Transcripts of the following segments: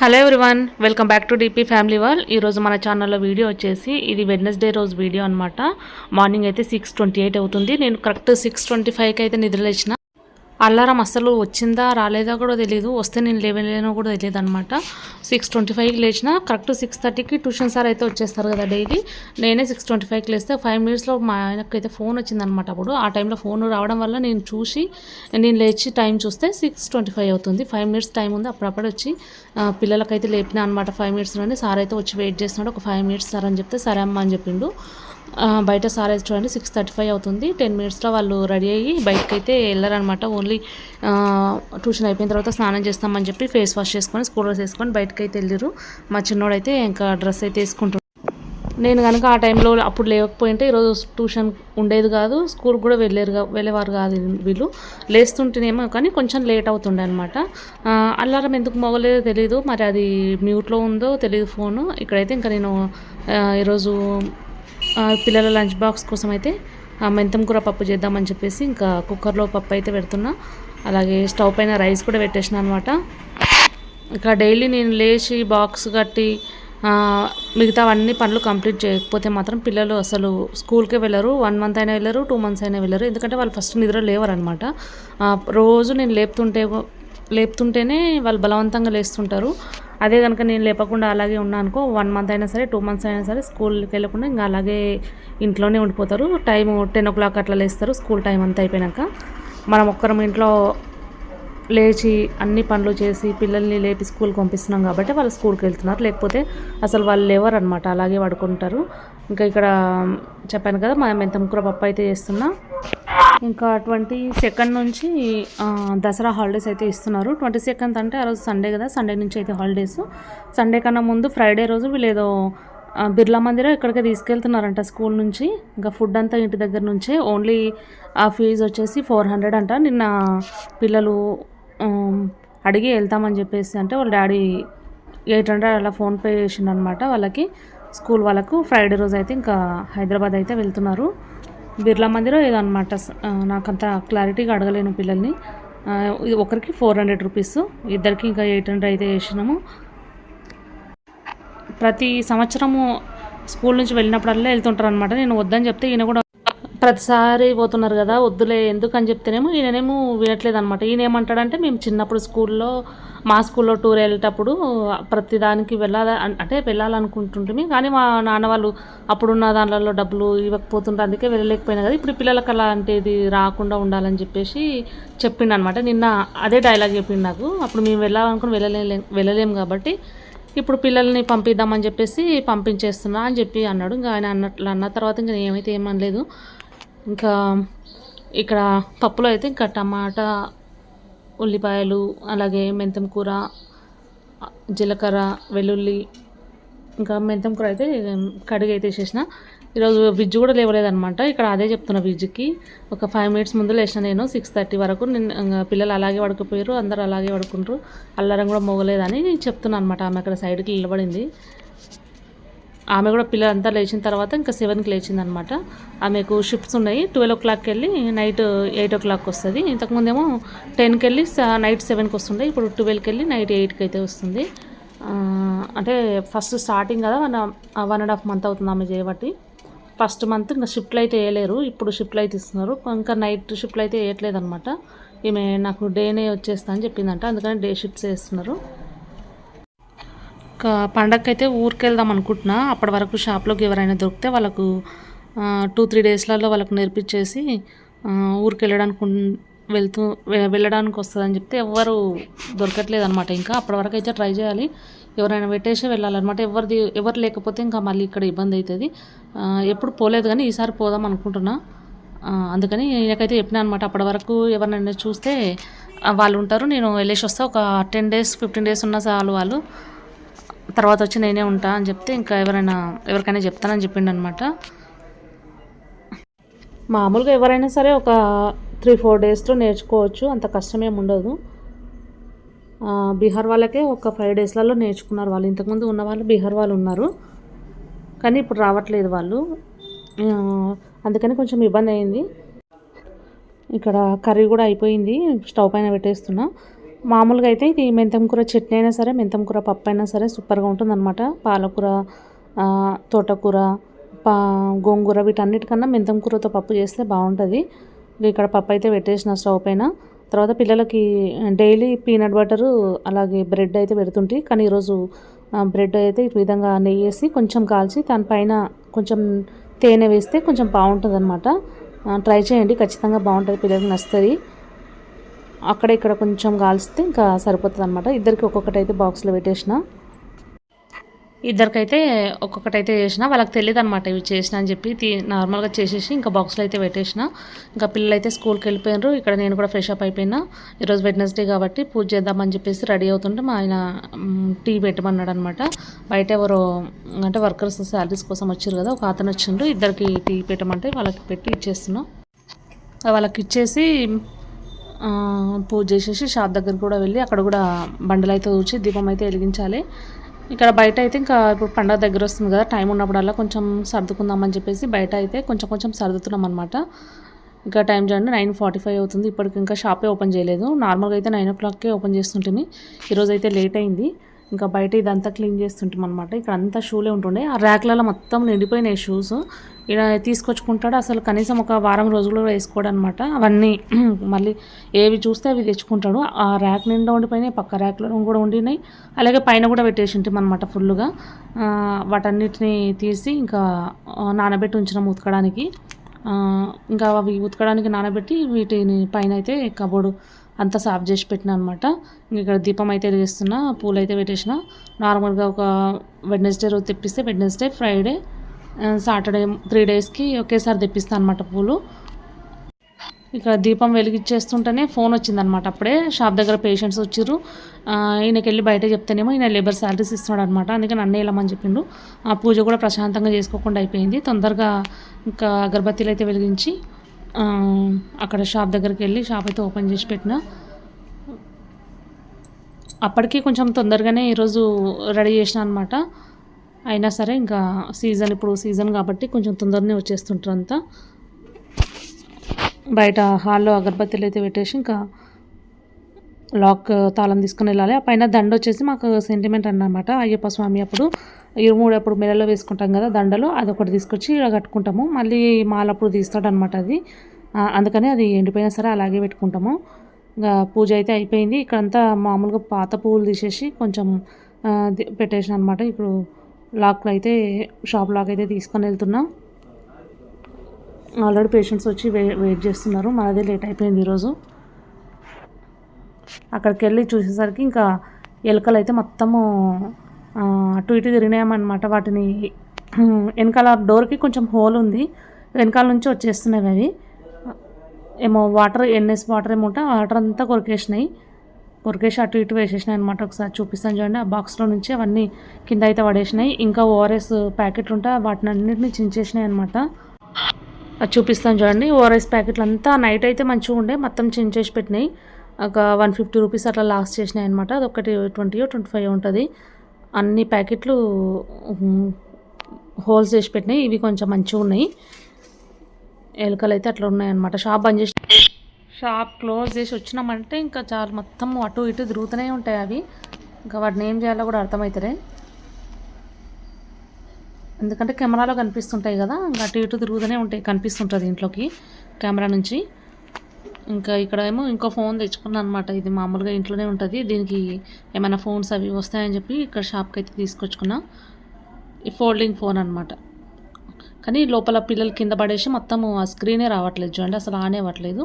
Hello everyone welcome back to DP family wall ఈరోజు మన ఛానల్లో వీడియో వచ్చేసి ఇది వెడ్నెస్డే రోజు వీడియో అనమాట మార్నింగ్ అయితే సిక్స్ ట్వంటీ ఎయిట్ అవుతుంది. నేను కరెక్ట్ సిక్స్ ట్వంటీ ఫైవ్కి అయితే నిద్రలేచిన. అల్లారం అస్సలు వచ్చిందా రాలేదా కూడా తెలియదు వస్తే నేను లేవలేనో కూడా తెలియదు అనమాట సిక్స్ ట్వంటీ ఫైవ్కి లేచిన కరెక్ట్ సిక్స్ థర్టీకి ట్యూషన్ సార్ అయితే వచ్చేస్తారు కదా డైలీ నేనే సిక్స్ ట్వంటీ ఫైవ్కి లేస్తే ఫైవ్ మినిట్స్లో మా ఆయనకు అయితే ఫోన్ వచ్చిందనమాట అప్పుడు. ఆ టైంలో ఫోన్ రావడం వల్ల నేను చూసి నేను లేచి టైం చూస్తే సిక్స్ ట్వంటీ ఫైవ్ అవుతుంది. ఫైవ్ మినిట్స్ టైం ఉంది. అప్పుడప్పుడు వచ్చి పిల్లలకైతే లేపినా అనమాట ఫైవ్ మినిట్స్లోనే సార్ అయితే వచ్చి వెయిట్ చేస్తున్నాడు. ఒక ఫైవ్ మినిట్స్ సార్ అని చెప్తే సరే అమ్మ అని చెప్పిండు. బయట సార్ అయితే చూడండి సిక్స్ థర్టీ ఫైవ్ అవుతుంది టెన్ మినిట్స్లో వాళ్ళు రెడీ అయ్యి బయటకు అయితే వెళ్ళారనమాట ఓన్లీ ట్యూషన్ అయిపోయిన తర్వాత స్నానం చేస్తామని చెప్పి ఫేస్ వాష్ చేసుకొని స్కూల్ డ్రెస్ వేసుకొని బయటకు అయితే వెళ్ళారు మా చిన్నోడైతే ఇంకా డ్రెస్ అయితే వేసుకుంటాడు నేను కనుక ఆ టైంలో అప్పుడు లేకపోయింటే ఈరోజు ట్యూషన్ ఉండేది కాదు. స్కూల్ కూడా వెళ్ళారు వెళ్ళేవారు కాదు వీళ్ళు. లేస్తుంటేనేమో కానీ కొంచెం లేట్ అవుతుండే అనమాట అల్లారం ఎందుకు మోగలేదో తెలియదు మరి అది మ్యూట్లో ఉందో తెలియదు ఫోను ఇక్కడైతే ఇంకా నేను ఈరోజు పిల్లల లంచ్ బాక్స్ కోసం అయితే ఆ, మెంతం కూర పప్పు చేద్దామని చెప్పేసి ఇంకా కుక్కర్లో పప్పు అయితే పెడుతున్నా. అలాగే స్టవ్ పైన రైస్ కూడా పెట్టేసిన అనమాట ఇంకా డైలీ నేను లేచి బాక్స్ కట్టి మిగతావన్నీ మిగతా అన్ని పనులు కంప్లీట్ చేయకపోతే మాత్రం పిల్లలు అసలు స్కూల్కే వెళ్ళరు. వన్ మంత్ అయినా వెళ్ళరు టూ మంత్స్ అయినా వెళ్ళరు. ఎందుకంటే వాళ్ళు ఫస్ట్ నిద్ర లేవరు అనమాట రోజు నేను లేపుతుంటే లేపుతుంటేనే వాళ్ళు బలవంతంగా లేస్తుంటారు. అదే కనుక నేను లేపకుండా అలాగే ఉన్నా అనుకో వన్ మంత్ అయినా సరే టూ మంత్స్ అయినా సరే స్కూల్కి వెళ్ళకుండా ఇంకా అలాగే ఇంట్లోనే ఉండిపోతారు. టైం టెన్ ఓ క్లాక్ అట్లా లేస్తారు స్కూల్ టైం అంతా అయిపోయాక మనం ఒక్కరం ఇంట్లో లేచి అన్ని పనులు చేసి పిల్లల్ని లేపి స్కూల్కి పంపిస్తున్నాం కాబట్టి వాళ్ళు స్కూల్కి వెళ్తున్నారు. లేకపోతే అసలు వాళ్ళు లేవరు అనమాట అలాగే పడుకుంటారు. ఇంకా ఇక్కడ చెప్పాను కదా మా మెంత ముక్కర పప్పు అయితే చేస్తున్నా. ఇంకా ట్వంటీ సెకండ్ నుంచి దసరా హాలిడేస్ అయితే ఇస్తున్నారు. ట్వంటీ సెకండ్ అంటే ఆ రోజు సండే కదా సండే నుంచి అయితే హాలిడేస్. సండే కన్నా ముందు ఫ్రైడే రోజు వీళ్ళు ఏదో బిర్లా మందిరం ఇక్కడికి తీసుకెళ్తున్నారంట స్కూల్ నుంచి. ఇంకా ఫుడ్ అంతా ఇంటి దగ్గర నుంచే. ఓన్లీ ఆ ఫీజు వచ్చేసి ఫోర్ హండ్రెడ్ అంట. నిన్న పిల్లలు అడిగి వెళ్తామని చెప్పేసి అంటే వాళ్ళ డాడీ ఎయిట్ హండ్రెడ్ అలా ఫోన్పే చేసిండనమాట వాళ్ళకి స్కూల్ వాళ్ళకు. ఫ్రైడే రోజు అయితే ఇంకా హైదరాబాద్ అయితే వెళ్తున్నారు. బిర్లా మందిరం ఏదో అనమాట నాకంత క్లారిటీగా అడగలేను పిల్లల్ని. ఇది ఒకరికి ఫోర్ హండ్రెడ్ రూపీస్ ఇద్దరికి ఇంకా ఎయిట్ హండ్రెడ్ అయితే వేసినాము ప్రతి సంవత్సరము స్కూల్ నుంచి వెళ్ళినప్పుడల్లా వెళ్తుంటారు అనమాట నేను వద్దని చెప్తే ఈయన కూడా ప్రతిసారి పోతున్నారు కదా వద్దులే ఎందుకు అని చెప్తేనేమో ఈయనేమో వినట్లేదు అనమాట ఈయన ఏమంటాడంటే మేము చిన్నప్పుడు స్కూల్లో మా స్కూల్లో టూర్ వెళ్ళేటప్పుడు ప్రతిదానికి వెళ్ళాలి అంటే వెళ్ళాలనుకుంటుంటే కానీ మా నాన్న వాళ్ళు అప్పుడున్న దాంట్లో డబ్బులు ఇవ్వకపోతుంటే అందుకే వెళ్ళలేకపోయినా కదా ఇప్పుడు పిల్లలకి అలాంటిది రాకుండా ఉండాలని చెప్పేసి చెప్పిండు అనమాట నిన్న అదే డైలాగ్ చెప్పిండు నాకు అప్పుడు మేము వెళ్ళాలనుకుని వెళ్ళలే వెళ్ళలేము కాబట్టి ఇప్పుడు పిల్లల్ని పంపిద్దామని చెప్పేసి పంపించేస్తున్నా అని చెప్పి అన్నాడు. ఇంకా ఆయన అన్నట్లు అన్న తర్వాత ఇంకా ఏమైతే ఏమనలేదు ఇంకా ఇక్కడ పప్పులో అయితే ఇంకా టమాటా ఉల్లిపాయలు అలాగే మెంతం కూర జీలకర్ర వెల్లుల్లి ఇంకా మెంతం కూర అయితే కడిగి అయితే వేసేసిన. ఈరోజు విజ్ కూడా లేవలేదనమాట ఇక్కడ అదే చెప్తున్నా విజ్కి ఒక ఫైవ్ మినిట్స్ ముందు లేచిన నేను సిక్స్ థర్టీ వరకు. నేను పిల్లలు అలాగే పడుకుపోయారు అందరూ అలాగే పడుకుంటారు అల్లారం కూడా మోగలేదని చెప్తున్నాను అనమాట ఆమె అక్కడ సైడ్కి నిలబడింది. ఆమె కూడా పిల్లలంతా లేచిన తర్వాత ఇంకా సెవెన్కి లేచింది అనమాట ఆమెకు షిఫ్ట్స్ ఉన్నాయి. ట్వెల్వ్ ఓ క్లాక్కి వెళ్ళి నైట్ ఎయిట్ ఓ క్లాక్ వస్తుంది. ఇంతకుముందేమో టెన్కి వెళ్ళి నైట్ సెవెన్కి వస్తుండే. ఇప్పుడు ట్వెల్వ్కి వెళ్ళి నైట్ ఎయిట్కి అయితే వస్తుంది. అంటే ఫస్ట్ స్టార్టింగ్ కదా one one and half month అవుతుంది ఆమె చేయబట్టి. ఫస్ట్ మంత్ ఇంకా షిఫ్ట్లు అయితే వేయలేరు. ఇప్పుడు షిఫ్ట్లు అయితే ఇస్తున్నారు. ఇంకా నైట్ షిఫ్ట్లు అయితే వేయట్లేదు అనమాట ఈమె నాకు డేనే వచ్చేస్తా అని చెప్పిందంట. అందుకని డే షిఫ్ట్స్ వేస్తున్నారు. పండగకైతే అయితే ఊరికి వెళ్దాం అనుకుంటున్నా. అప్పటి వరకు షాప్లోకి ఎవరైనా దొరికితే వాళ్ళకు టూ త్రీ డేస్లలో వాళ్ళకు నేర్పించేసి ఊరికి వెళ్ళడానికి వెళ్తూ వెళ్ళడానికి వస్తుందని చెప్తే ఎవరు దొరకట్లేదు అనమాట ఇంకా అప్పటి వరకు అయితే ట్రై చేయాలి. ఎవరైనా పెట్టేసి వెళ్ళాలన్నమాట. ఎవరిది ఎవరు లేకపోతే ఇంకా మళ్ళీ ఇక్కడ ఇబ్బంది అవుతుంది ఎప్పుడు పోలేదు కానీ ఈసారి పోదాం అనుకుంటున్నా. అందుకని నేనకైతే చెప్పినా అనమాట అప్పటి వరకు ఎవరినైనా చూస్తే వాళ్ళు ఉంటారు. నేను వెళ్ళేసి వస్తే. ఒక టెన్ డేస్ ఫిఫ్టీన్ డేస్ ఉన్న చాలు వాళ్ళు. తర్వాత వచ్చి నేనే ఉంటా అని చెప్తే ఇంకా ఎవరైనా ఎవరికైనా చెప్తానని చెప్పిండు అనమాట మామూలుగా ఎవరైనా సరే ఒక త్రీ ఫోర్ డేస్లో నేర్చుకోవచ్చు అంత కష్టమేం ఉండదు. బీహార్ వాళ్ళకే ఒక ఫైవ్ డేస్లలో నేర్చుకున్నారు వాళ్ళు. ఇంతకుముందు ఉన్న వాళ్ళు బీహార్ వాళ్ళు ఉన్నారు. కానీ ఇప్పుడు రావట్లేదు వాళ్ళు. అందుకని కొంచెం ఇబ్బంది అయింది. ఇక్కడ కర్రీ కూడా అయిపోయింది. స్టవ్ పైన పెట్టేస్తున్నా. మామూలుగా అయితే ఇది మెంతం కూర చట్నీ అయినా సరే మెంతం కూర పప్పు అయినా సరే సూపర్గా ఉంటుందన్నమాట. పాలకూర తోటకూర పా గోంగూర వీటన్నిటికన్నా మెంతం కూరతో పప్పు చేస్తే బాగుంటుంది. ఇక్కడ పప్పు అయితే పెట్టేసిన స్టవ్ పైన. తర్వాత పిల్లలకి డైలీ పీనట్ బటరు అలాగే బ్రెడ్ అయితే పెడుతుంటే. కానీ ఈరోజు బ్రెడ్ అయితే ఈ విధంగా నెయ్యి వేసి కొంచెం కాల్చి దానిపైన కొంచెం తేనె వేస్తే కొంచెం బాగుంటుంది అనమాట ట్రై చేయండి ఖచ్చితంగా బాగుంటుంది పిల్లలకి నచ్చుతుంది. అక్కడ ఇక్కడ కొంచెం కాల్స్తే ఇంకా సరిపోతుంది అనమాట ఇద్దరికి ఒక్కొక్కటి అయితే బాక్స్లో పెట్టేసిన. ఇద్దరికైతే ఒక్కొక్కటి చేసిన. వాళ్ళకి తెలియదు అనమాట ఇవి చేసిన అని చెప్పి. నార్మల్గా చేసేసి ఇంకా బాక్స్లో అయితే పెట్టేసిన. ఇంకా పిల్లలు అయితే స్కూల్కి వెళ్ళిపోయినారు. ఇక్కడ నేను కూడా ఫ్రెష్ అప్ అయిపోయినా. ఈరోజు వెడ్నెస్డే కాబట్టి పూజ చేద్దామని చెప్పేసి రెడీ అవుతుంటే మా ఆయన టీ పెట్టమన్నాడు అనమాట బయట ఎవరో అంటే వర్కర్స్ శాలరీస్ కోసం వచ్చారు కదా ఒక అతను వచ్చిండ్రు ఇద్దరికి టీ పెట్టమంటే వాళ్ళకి పెట్టి ఇచ్చేస్తున్నాం. వాళ్ళకి ఇచ్చేసి పూజ చేసేసి షాప్ దగ్గర కూడా వెళ్ళి అక్కడ కూడా బండలు అయితే ఊచి దీపం అయితే వెలిగించాలి. ఇక్కడ బయట అయితే ఇంకా ఇప్పుడు పండగ దగ్గర వస్తుంది కదా టైం ఉన్నప్పుడల్లా కొంచెం సర్దుకుందామని చెప్పేసి బయట అయితే కొంచెం కొంచెం సర్దుతున్నాం అనమాట ఇంకా టైం చూడండి నైన్ ఫార్టీ ఫైవ్ అవుతుంది. ఇప్పటికి ఇంకా షాపే ఓపెన్ చేయలేదు. నార్మల్గా అయితే నైన్ ఓ క్లాక్కే ఓపెన్ చేస్తుంటుంది ఈరోజు అయితే లేట్ అయింది. ఇంకా బయట ఇదంతా క్లీన్ చేస్తుంటాం అనమాట ఇక్కడ అంతా షూలే ఉంటుండే. ఆ ర్యాక్లలో మొత్తం నిండిపోయినాయి షూస్. ఇలా తీసుకొచ్చుకుంటాడు అసలు కనీసం ఒక వారం రోజులు కూడా వేసుకోడు అనమాట అవన్నీ మళ్ళీ ఏవి చూస్తే అవి తెచ్చుకుంటాడు. ఆ ర్యాక్ నిండా ఉండిపోయినాయి పక్క ర్యాక్లో కూడా ఉండినాయి. అలాగే పైన కూడా పెట్టేసి ఉంటాం అనమాట ఫుల్గా వాటన్నిటిని తీసి ఇంకా నానబెట్టి ఉంచినాం ఉతకడానికి. ఇంకా అవి ఉతకడానికి నానబెట్టి వీటిని పైన అయితే కబోర్డు అంతా సాఫ్ చేసి పెట్టిన అనమాట ఇక్కడ దీపం అయితే వెలిగిస్తున్నా పూలు అయితే పెట్టేసిన. నార్మల్గా ఒక వెడ్నెస్డే రోజు తెప్పిస్తే వెడ్నెస్డే ఫ్రైడే సాటర్డే త్రీ డేస్కి ఒకేసారి తెప్పిస్తాను అనమాట పూలు. ఇక్కడ దీపం వెలిగించేస్తుంటేనే ఫోన్ వచ్చిందనమాట అప్పుడే. షాప్ దగ్గర పేషెంట్స్ వచ్చారు ఈయనకి వెళ్ళి బయట చెప్తేనేమో ఈయన లేబర్ శాలరీస్ ఇస్తున్నాడు అనమాట అందుకే నన్ను వెళ్ళమని చెప్పిండు. ఆ పూజ కూడా ప్రశాంతంగా చేసుకోకుండా అయిపోయింది. తొందరగా ఇంకా అగరబత్తీలు అయితే వెలిగించి అక్కడ షాప్ దగ్గరికి వెళ్ళి షాప్ అయితే ఓపెన్ చేసి పెట్టిన. అప్పటికి కొంచెం తొందరగానే ఈరోజు రెడీ చేసిన అనమాట అయినా సరే ఇంకా సీజన్ ఇప్పుడు సీజన్ కాబట్టి కొంచెం తొందరనే వచ్చేస్తుంటారు అంతా. బయట హాల్లో అగరబత్తీలు అయితే పెట్టేసి ఇంకా లాక్ తాళం తీసుకుని వెళ్ళాలి. ఆ పైన దండ వచ్చేసి మాకు సెంటిమెంట్ అన్నమాట. అయ్యప్ప స్వామి అప్పుడు ఇరుమూడు అప్పుడు మెడలో వేసుకుంటాం కదా దండలు అది ఒకటి తీసుకొచ్చి ఇలా కట్టుకుంటాము. మళ్ళీ మాలప్పుడు తీస్తాడనమాట అది. అందుకని అది ఎండిపోయినా సరే అలాగే పెట్టుకుంటాము. ఇంకా పూజ అయితే అయిపోయింది. ఇక్కడంతా మామూలుగా పాత పువ్వులు తీసేసి కొంచెం పెట్టేసిన అనమాట ఇప్పుడు లాక్లో అయితే షాప్ లాక్ అయితే తీసుకొని వెళ్తున్నా. ఆల్రెడీ పేషెంట్స్ వచ్చి వెయిట్ చేస్తున్నారు. మాదే లేట్ అయిపోయింది ఈరోజు. అక్కడికి వెళ్ళి చూసేసరికి ఇంకా ఎలుకలు అయితే మొత్తము అటు ఇటు తిరిగినాయన్నమాట. వాటిని వెనకాల డోర్కి కొంచెం హోల్ ఉంది. వెనకాల నుంచి వచ్చేస్తున్నాయి అవి. ఏమో వాటర్ ఎన్ఎస్ వాటర్ ఏమోట వాటర్ అంతా కొరికేసినాయి. కొరికేసి అటు ఇటు వేసేసినాయి అనమాట ఒకసారి చూపిస్తాను చూడండి. ఆ బాక్స్లో నుంచి అవన్నీ కింద అయితే పడేసినాయి. ఇంకా ఓఆర్ఎస్ ప్యాకెట్లు ఉంటే వాటిని అన్నింటినీ చించేసినాయి అనమాట అది చూపిస్తాను చూడండి. ఓఆర్ఎస్ ప్యాకెట్లు అంతా నైట్ అయితే మంచిగా ఉండే. మొత్తం చించేసి పెట్టినాయి. ఒక వన్ ఫిఫ్టీ రూపీస్ అట్లా లాస్ట్ చేసినాయి అనమాట అది ఒకటి ట్వంటీ ట్వంటీ ఫైవ్ ఉంటుంది. అన్ని ప్యాకెట్లు హోల్స్ చేసి పెట్టినాయి. ఇవి కొంచెం మంచిగా ఉన్నాయి. ఎలుకలు అయితే అట్లా ఉన్నాయన్నమాట. షాప్ బంద్ చేసి షాప్ క్లోజ్ చేసి వచ్చినామంటే ఇంకా చాలా మొత్తం అటు ఇటు తిరుగుతూనే ఉంటాయి అవి. ఇంకా వాటిని ఏం చేయాలో కూడా అర్థమవుతారే ఎందుకంటే కెమెరాలో కనిపిస్తుంటాయి కదా ఇంకా అటు ఇటు తిరుగుతూనే ఉంటాయి కనిపిస్తుంటుంది ఇంట్లోకి కెమెరా నుంచి. ఇంకా ఇక్కడ ఏమో ఇంకో ఫోన్ తెచ్చుకున్నాను అనమాట ఇది మామూలుగా ఇంట్లోనే ఉంటుంది. దీనికి ఏమైనా ఫోన్స్ అవి వస్తాయని చెప్పి ఇక్కడ షాప్కి అయితే తీసుకొచ్చుకున్నా. ఈ ఫోల్డింగ్ ఫోన్ అనమాట కానీ లోపల పిల్లలు కింద పడేసి మొత్తం ఆ స్క్రీనే రావట్లేదు చూడండి. అసలు ఆన్ అవ్వట్లేదు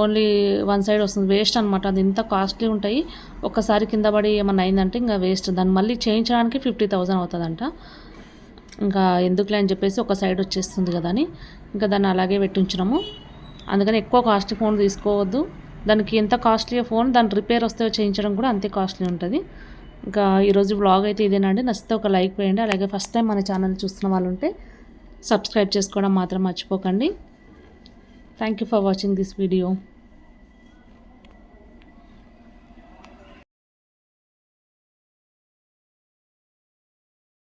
ఓన్లీ వన్ సైడ్ వస్తుంది. వేస్ట్ అనమాట అది ఇంత కాస్ట్లీ ఉంటాయి. ఒక్కసారి కింద పడి ఏమన్నా అయిందంటే ఇంకా వేస్ట్. దాన్ని మళ్ళీ చేయించడానికి ఫిఫ్టీ థౌజండ్ అవుతుందంట. ఇంకా ఎందుకులే అని చెప్పేసి ఒక సైడ్ వచ్చేస్తుంది కదా అని. ఇంకా దాన్ని అలాగే పెట్టించినాము అందుకని ఎక్కువ కాస్ట్లీ ఫోన్ తీసుకోవద్దు. దానికి ఎంత కాస్ట్లీ ఫోన్ దాని రిపేర్ వస్తే చేయించడం కూడా అంతే కాస్ట్లీ ఉంటుంది. ఇంకా ఈరోజు బ్లాగ్ అయితే ఇదేనండి. నచ్చితే ఒక లైక్ వేయండి. అలాగే ఫస్ట్ టైం మన ఛానల్ చూస్తున్న వాళ్ళు ఉంటే సబ్స్క్రైబ్ చేసుకోవడం మాత్రం మర్చిపోకండి. Thank you for watching this video